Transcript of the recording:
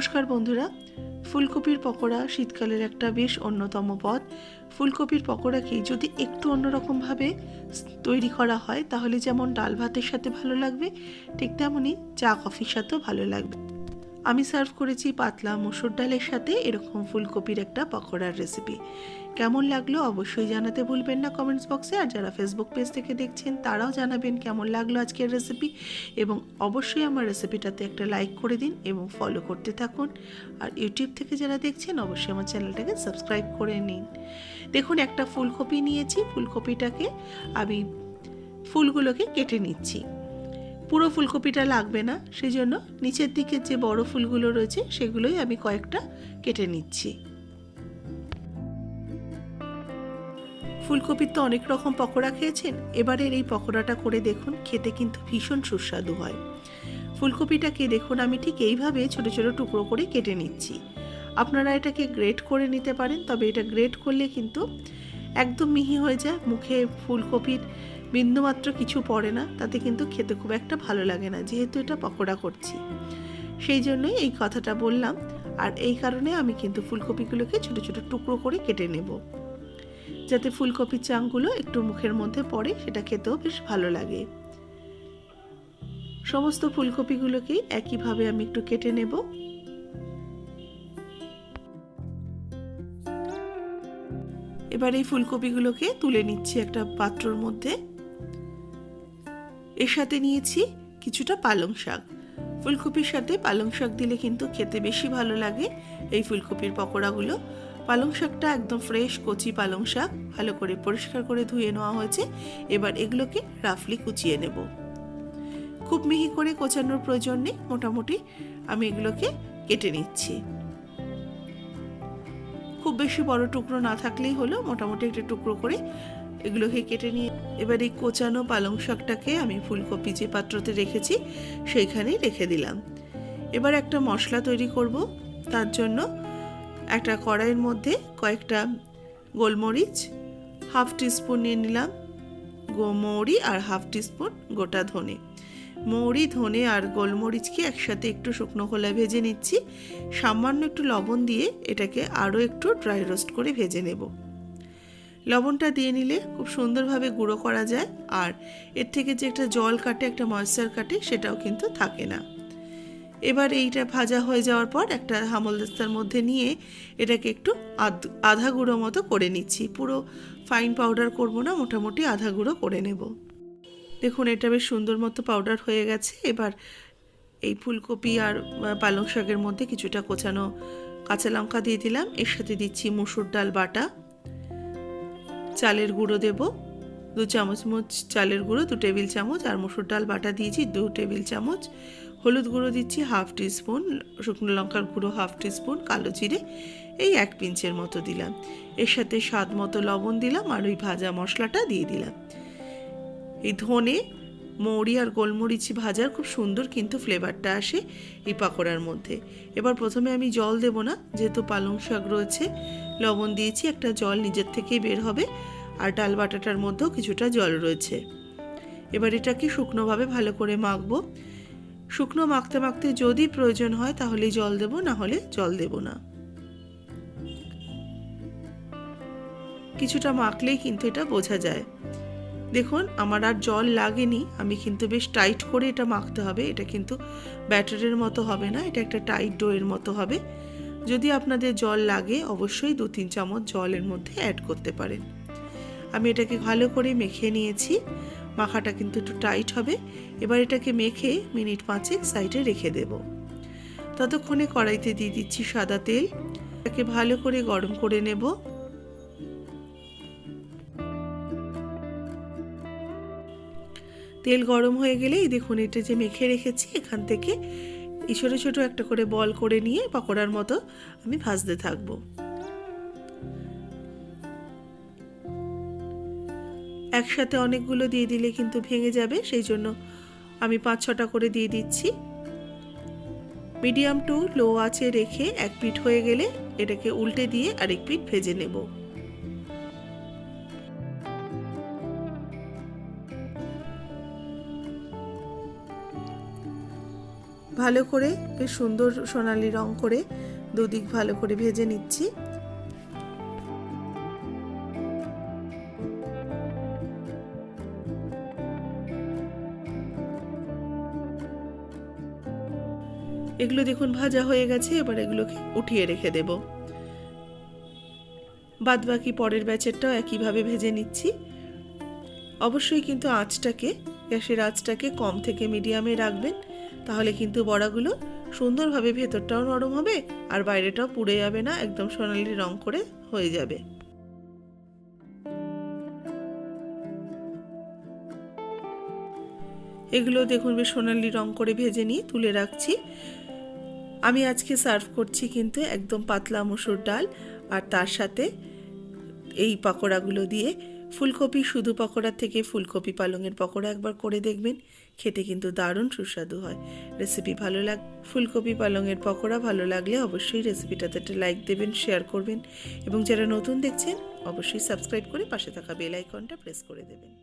নমস্কার বন্ধুরা। ফুলকপির পকোড়া শীতকালের একটা বেশ অন্যতম পদ। ফুলকপির পকোড়াকে যদি একটু অন্যরকমভাবে তৈরি করা হয়, তাহলে যেমন ডাল ভাতের সাথে ভালো লাগবে, ঠিক তেমনই চা কফির সাথেও ভালো লাগবে। আমি সার্ভ করেছি পাতলা মসুর ডালের সাথে এরকম ফুলকপির একটা পকোড়ার রেসিপি কেমন লাগল অবশ্যই জানাতে ভুলবেন না কমেন্টস বক্সে আর যারা ফেসবুক পেজ থেকে দেখছেন, তারাও জানাবেন কেমন লাগল আজকের রেসিপি এবং অবশ্যই আমার রেসিপিটাতে একটা লাইক করে দিন এবং ফলো করতে থাকুন। আর ইউটিউব থেকে যারা দেখছেন, অবশ্যই আমার চ্যানেলটাকে সাবস্ক্রাইব করে নিন। দেখুন, একটা ফুলকপি নিয়েছি। ফুলকপিটাকে আমি ফুলগুলোকে কেটে নিচ্ছি। পুরো ফুলকপিটা লাগবে না সেই জন্য নিচের দিকে যে বড় ফুলগুলো রয়েছে সেগুলোই আমি কয়েকটা কেটে নিচ্ছি। ফুলকপির তো অনেক রকম পকোড়া খেয়েছেন, এবারের এই পকোড়াটা করে দেখুন, খেতে কিন্তু ভীষণ সুস্বাদু হয়। ফুলকপিটাকে দেখুন, আমি ঠিক এইভাবে ছোট ছোট টুকরো করে কেটে নিচ্ছি। আপনারা এটাকে গ্রেট করে নিতে পারেন, তবে এটা গ্রেট করলে কিন্তু একদম মিহি হয়ে যায়, মুখে ফুলকপির বিন্দুমাত্র কিছু পড়ে না, তাতে কিন্তু খেতে খুব একটা ভালো লাগে না, যেহেতু এটা পকোড়া করছি। সেই জন্যই এই কথাটা বললাম, আর এই কারণে আমি কিন্তু ফুলকপিগুলোকে ছোট ছোট টুকরো করে কেটে নেব। যাতে ফুলকপির চাংগুলো একটু মুখের মধ্যে পড়ে, সেটা খেতেও বেশ ভালো লাগে। সমস্ত ফুলকপিগুলোকেই একইভাবে আমি একটু কেটে নেব। এবার এই ফুলকপিগুলোকে তুলে নিচ্ছি একটা পাত্রর মধ্যে। এর সাথে নিয়েছি কিছুটা পালং শাক। ফুলকপির সাথে পালং শাক দিলে কিন্তু খেতে বেশি ভালো লাগে এই ফুলকপির পকোড়াগুলো। পালং শাকটা একদম ফ্রেশ কচি পালং শাক, ভালো করে পরিষ্কার করে ধুয়ে নেওয়া হয়েছে। এবার এগুলোকে রাফলি কুচিয়ে নেব। খুব মিহি করে কোচানোর প্রয়োজন নেই, মোটামুটি আমি এগুলোকে কেটে নিচ্ছি। খুব বেশি বড় টুকরো না থাকলেই হলো মোটামুটি একটা টুকরো করে এগুলোকে কেটে নিয়ে এবার এই কোচানো পালং শাকটাকে আমি ফুলকপি যে পাত্রতে রেখেছি সেইখানেই রেখে দিলাম। এবার একটা মশলা তৈরি করব। তার জন্য একটা কড়াইয়ের মধ্যে কয়েকটা গোলমরিচ, হাফ টিস্পুন নিয়ে নিলাম মৌরি আর হাফ টিস্পুন গোটা ধনে। মৌরি, ধনে আর গোলমরিচকে একসাথে একটু শুকনো খোলা ভেজে নিচ্ছি। সামান্য একটু লবণ দিয়ে এটাকে আরও একটু ড্রাই রোস্ট করে ভেজে নেব। লবণটা দিয়ে নিলে খুব সুন্দরভাবে গুঁড়ো করা যায় আর এর থেকে যে একটা জল কাটে, একটা ময়েশ্চার কাটে সেটাও কিন্তু থাকে না। এবার এইটা ভাজা হয়ে যাওয়ার পর একটা হামলদাস্তার মধ্যে নিয়ে এটাকে একটু আধা গুঁড়ো মতো করে নিচ্ছি। পুরো ফাইন পাউডার করব না, মোটামুটি আধা গুঁড়ো করে নেব। দেখুন, এটা বেশ সুন্দর মতো পাউডার হয়ে গেছে। এবার এই ফুলকপি আর পালং শাকের মধ্যে কিছুটা কোচানো কাঁচা লঙ্কা দিয়ে দিলাম। এর সাথে দিচ্ছি মুসুর ডাল বাটা। চালের গুঁড়ো দেব। দু চামচ মুচ চালের গুঁড়ো, দু টেবিল চামচ আর মুসুর ডাল বাটা দিয়েছি দু টেবিল চামচ। হলুদ গুঁড়ো দিচ্ছি হাফ টিস্পুন, শুকনো লঙ্কার গুঁড়ো হাফ টিস্পুন, কালো জিরে, এই এক পিঞ্চের মতো দিলাম। এর সাথে স্বাদ মতো লবণ দিলাম আর ওই ভাজা মশলাটা দিয়ে দিলাম। এই ধনে, মৌরি আর গোলমরিচ ভাজার খুব সুন্দর কিন্তু ফ্লেভারটা আসে এই পাকোড়ার মধ্যে। এবার প্রথমে আমি জল দেব না, যেহেতু পালং শাক রয়েছে, লবণ দিয়েছি, একটা জল নিজের থেকেই বের হবে, আর ডাল বাটাটার মধ্যেও কিছুটা জল রয়েছে। এবার এটাকে শুকনোভাবে ভালো করে মাখবো। শুকনো মাখতে মাখতে যদি প্রয়োজন হয় তাহলে জল দেব, না হলে জল দেব না। কিছুটা মাখলেই কিন্তু এটা বোঝা যায়। দেখুন, আমার আর জল লাগেনি। আমি কিন্তু বেশ টাইট করে এটা মাখতে হবে। এটা কিন্তু ব্যাটারের মতো হবে না, এটা একটা টাইট ডোয়ের মতো হবে। যদি আপনাদের জল লাগে, অবশ্যই দু তিন চামচ জলের মধ্যে অ্যাড করতে পারেন। আমি এটাকে ভালো করে মেখে নিয়েছি। মাখাটা কিন্তু একটু টাইট হবে। এবার এটাকে মেখে মিনিট পাঁচেক সাইডে রেখে দেব। ততক্ষণে কড়াইতে দিয়ে দিচ্ছি সাদা তেল। এটাকে ভালো করে গরম করে নেব। তেল গরম হয়ে গেলেই দেখুন এটা যে মেখে রেখেছি, এখান থেকে এই ছোটো ছোটো একটা করে বল করে নিয়ে পকোড়ার মতো আমি ভাজতে থাকব। একসাথে অনেকগুলো দিয়ে দিলে কিন্তু ভেঙে যাবে, সেই জন্য আমি পাঁচ ছটা করে দিয়ে দিচ্ছি। মিডিয়াম টু লো আঁচে রেখে এক পিঠ হয়ে গেলে এটাকে উল্টে দিয়ে আরেক পিঠ ভেজে নেব। ভালো করে, বেশ সুন্দর সোনালি রং করে দুদিক ভালো করে ভেজে নিচ্ছি। এগুলো দেখুন ভাজা হয়ে গেছে, এবার এগুলোকে উঠিয়ে রেখে দেব। বাদ বাকি পরের ব্যাচেরটাও একইভাবে ভেজে নিচ্ছি। অবশ্যই কিন্তু আঁচটাকে, গ্যাসের আঁচটাকে কম থেকে মিডিয়ামে রাখবেন। তাহলে কিন্তু বড়াগুলো সুন্দরভাবে ভেতরটাও নরম হবে আর বাইরেটাও পুড়ে যাবে না, একদম সোনালি রং করে হয়ে যাবে। এগুলো দেখুন বেশ সোনালি রং করে ভেজে নিয়ে তুলে রাখছি। আমি আজকে সার্ভ করছি কিন্তু একদম পাতলা মুসুর ডাল আর তার সাথে এই পকোড়াগুলো দিয়ে। ফুলকপি শুধু পকোড়ার থেকে ফুলকপি পালংয়ের পকোড়া একবার করে দেখবেন। খেতে কিন্তু দারুণ সুস্বাদু হয়। রেসিপি ভালো লাগ, ফুলকপি পালংয়ের পকোড়া ভালো লাগলে অবশ্যই রেসিপিটাতে একটা লাইক দেবেন শেয়ার করবেন এবং যারা নতুন দেখছেন, অবশ্যই সাবস্ক্রাইব করে পাশে থাকা বেল আইকনটা প্রেস করে দেবেন।